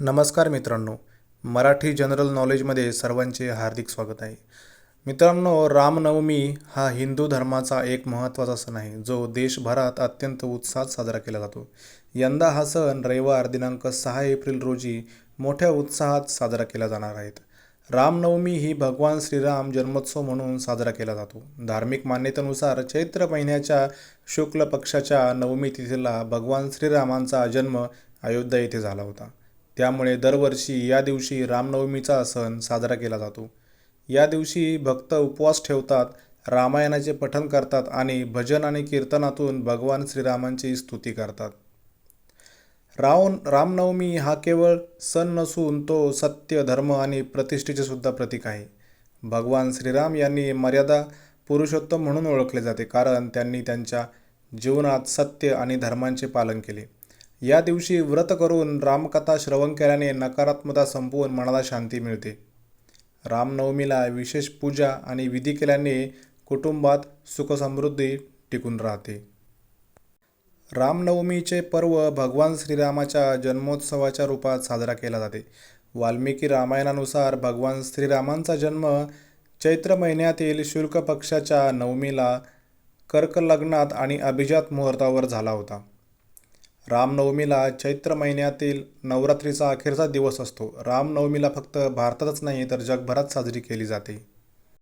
नमस्कार मित्रांनो मराठी जनरल नॉलेजमध्ये सर्वांचे हार्दिक स्वागत आहे. मित्रांनो रामनवमी हा हिंदू धर्माचा एक महत्त्वाचा सण आहे जो देशभरात अत्यंत उत्साहात साजरा केला जातो. यंदा हा सण रविवार दिनांक सहा एप्रिल रोजी मोठ्या उत्साहात साजरा केला जाणार आहेत रामनवमी ही भगवान श्रीराम जन्मोत्सव म्हणून साजरा केला जातो. धार्मिक मान्यतेनुसार चैत्र महिन्याच्या शुक्ल पक्षाच्या नवमी तिथीला भगवान श्रीरामांचा जन्म अयोध्या येथे झाला होता. त्यामुळे दरवर्षी या दिवशी रामनवमीचा सण साजरा केला जातो. या दिवशी भक्त उपवास ठेवतात रामायणाचे पठण करतात आणि भजन आणि कीर्तनातून भगवान श्रीरामांची स्तुती करतात. राव रामनवमी हा केवळ सण नसून तो सत्य धर्म आणि प्रतिष्ठेचे सुद्धा प्रतीक आहे. भगवान श्रीराम यांनी मर्यादा पुरुषोत्तम म्हणून ओळखले जाते कारण त्यांनी त्यांच्या जीवनात सत्य आणि धर्मांचे पालन केले. या दिवशी व्रत करून रामकथा श्रवण केल्याने नकारात्मकता संपवून मनाला शांती मिळते. रामनवमीला विशेष पूजा आणि विधी केल्याने कुटुंबात सुखसमृद्धी टिकून राहते. रामनवमीचे पर्व भगवान श्रीरामाच्या जन्मोत्सवाच्या रूपात साजरा केला जाते. वाल्मिकी रामायणानुसार भगवान श्रीरामांचा जन्म चैत्र महिन्यातील शुल्क पक्षाच्या नवमीला कर्कलग्नात आणि अभिजात मुहूर्तावर झाला होता. रामनवमीला चैत्र महिन्यातील नवरात्रीचा अखेरचा दिवस असतो. रामनवमीला फक्त भारतातच नाही तर जगभरात साजरी केली जाते.